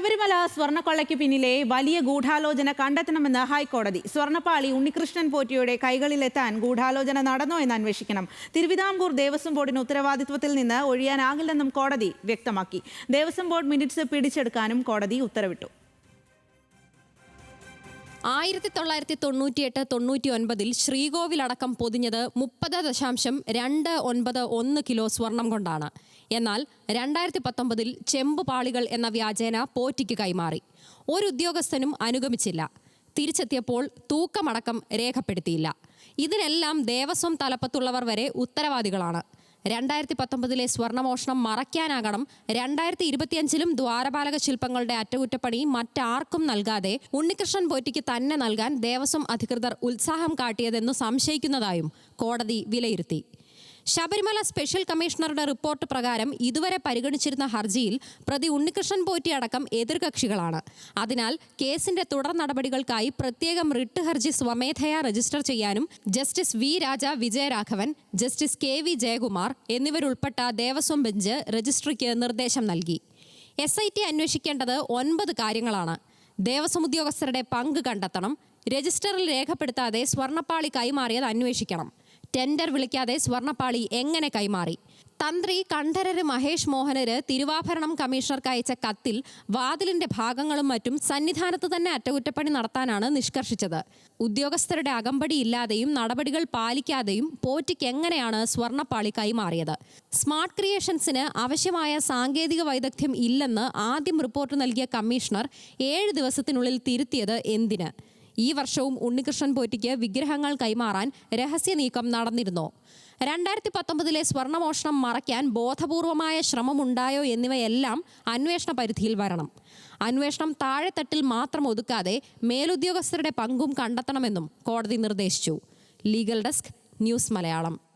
ശബരിമല സ്വർണക്കൊള്ളയ്ക്ക് പിന്നിലെ വലിയ ഗൂഢാലോചന കണ്ടെത്തണമെന്ന് ഹൈക്കോടതി. സ്വർണപ്പാളി ഉണ്ണികൃഷ്ണൻ പോറ്റിയുടെ കൈകളിലെത്താൻ ഗൂഢാലോചന നടന്നോ എന്ന് അന്വേഷിക്കണം. തിരുവിതാംകൂർ ദേവസ്വം ബോർഡിന് ഉത്തരവാദിത്വത്തിൽ നിന്ന് ഒഴിയാനാകില്ലെന്നും കോടതി വ്യക്തമാക്കി. ദേവസ്വം ബോർഡ് മിനിറ്റ്സ് പിടിച്ചെടുക്കാനും കോടതി ഉത്തരവിട്ടു. ആയിരത്തി തൊള്ളായിരത്തി തൊണ്ണൂറ്റിയെട്ട് തൊണ്ണൂറ്റി ഒൻപതിൽ ശ്രീകോവിലടക്കം പൊതിഞ്ഞത് മുപ്പത് ദശാംശം രണ്ട് ഒൻപത് ഒന്ന് കിലോ സ്വർണം കൊണ്ടാണ്. എന്നാൽ രണ്ടായിരത്തി പത്തൊമ്പതിൽ ചെമ്പ് പാളികൾ എന്ന വ്യാജേന പോറ്റിക്ക് കൈമാറി. ഒരു ഉദ്യോഗസ്ഥനും അനുഗമിച്ചില്ല. തിരിച്ചെത്തിയപ്പോൾ തൂക്കമടക്കം രേഖപ്പെടുത്തിയില്ല. ഇതിനെല്ലാം ദേവസ്വം തലപ്പത്തുള്ളവർ വരെ ഉത്തരവാദികളാണ്. രണ്ടായിരത്തി പത്തൊമ്പതിലെ സ്വർണമോഷണം മറയ്ക്കാനാകണം. രണ്ടായിരത്തി ഇരുപത്തിയഞ്ചിലും ദ്വാരപാലക ശില്പങ്ങളുടെ അറ്റകുറ്റപ്പണി മറ്റാർക്കും നൽകാതെ ഉണ്ണികൃഷ്ണൻ പോറ്റിക്ക് തന്നെ നൽകാൻ ദേവസ്വം അധികൃതർ ഉത്സാഹം കാട്ടിയതെന്നു സംശയിക്കുന്നതായും കോടതി വിലയിരുത്തി. ശബരിമല സ്പെഷ്യൽ കമ്മീഷണറുടെ റിപ്പോർട്ട് പ്രകാരം ഇതുവരെ പരിഗണിച്ചിരുന്ന ഹർജിയിൽ പ്രതി ഉണ്ണികൃഷ്ണൻ പോറ്റി അടക്കം എതിർകക്ഷികളാണ്. അതിനാൽ കേസിന്റെ തുടർ നടപടികൾക്കായി പ്രത്യേകം റിട്ട് ഹർജി സ്വമേധയാ രജിസ്റ്റർ ചെയ്യാനും justice V Raja Vijayaraghavan justice K V Jayakumar എന്നിവരുൾപ്പെട്ട Devaswom bench രജിസ്ട്രിക്ക് നിർദ്ദേശം നൽകി. എസ് ഐ ടി അന്വേഷിക്കേണ്ടത് ഒൻപത് കാര്യങ്ങളാണ്. ദേവസ്വം ഉദ്യോഗസ്ഥരുടെ പങ്ക് കണ്ടെത്തണം. രജിസ്റ്ററിൽ രേഖപ്പെടുത്താതെ സ്വർണപ്പാളി കൈമാറിയത് അന്വേഷിക്കണം. ടെൻഡർ വിളിക്കാതെ സ്വർണപ്പാളി എങ്ങനെ കൈമാറി? തന്ത്രി കണ്ഠരര് മഹേഷ് മോഹനര് തിരുവാഭരണം കമ്മീഷണർക്ക് അയച്ച കത്തിൽ വാതിലിന്റെ ഭാഗങ്ങളും മറ്റും സന്നിധാനത്ത് തന്നെ അറ്റകുറ്റപ്പണി നടത്താനാണ് നിഷ്കർഷിച്ചത്. ഉദ്യോഗസ്ഥരുടെ അകമ്പടി ഇല്ലാതെയും നടപടികൾ പാലിക്കാതെയും പോറ്റിക്ക് എങ്ങനെയാണ് സ്വർണപ്പാളി കൈമാറിയത്? സ്മാർട്ട് ക്രിയേഷൻസിന് ആവശ്യമായ സാങ്കേതിക വൈദഗ്ധ്യം ഇല്ലെന്ന് ആദ്യം റിപ്പോർട്ട് നൽകിയ കമ്മീഷണർ ഏഴ് ദിവസത്തിനുള്ളിൽ തിരുത്തിയത് എന്തിന്? ഈ വർഷവും ഉണ്ണികൃഷ്ണൻ പോറ്റിക്ക് വിഗ്രഹങ്ങൾ കൈമാറാൻ രഹസ്യ നീക്കം നടന്നിരുന്നു. രണ്ടായിരത്തി പത്തൊമ്പതിലെ സ്വർണമോഷണം മറയ്ക്കാൻ ബോധപൂർവമായ ശ്രമമുണ്ടായോ എന്നിവയെല്ലാം അന്വേഷണ പരിധിയിൽ വരണം. അന്വേഷണം താഴെത്തട്ടിൽ മാത്രം ഒതുക്കാതെ മേലുദ്യോഗസ്ഥരുടെ പങ്കും കണ്ടെത്തണമെന്നും കോടതി നിർദ്ദേശിച്ചു. Legal desk news Malayalam.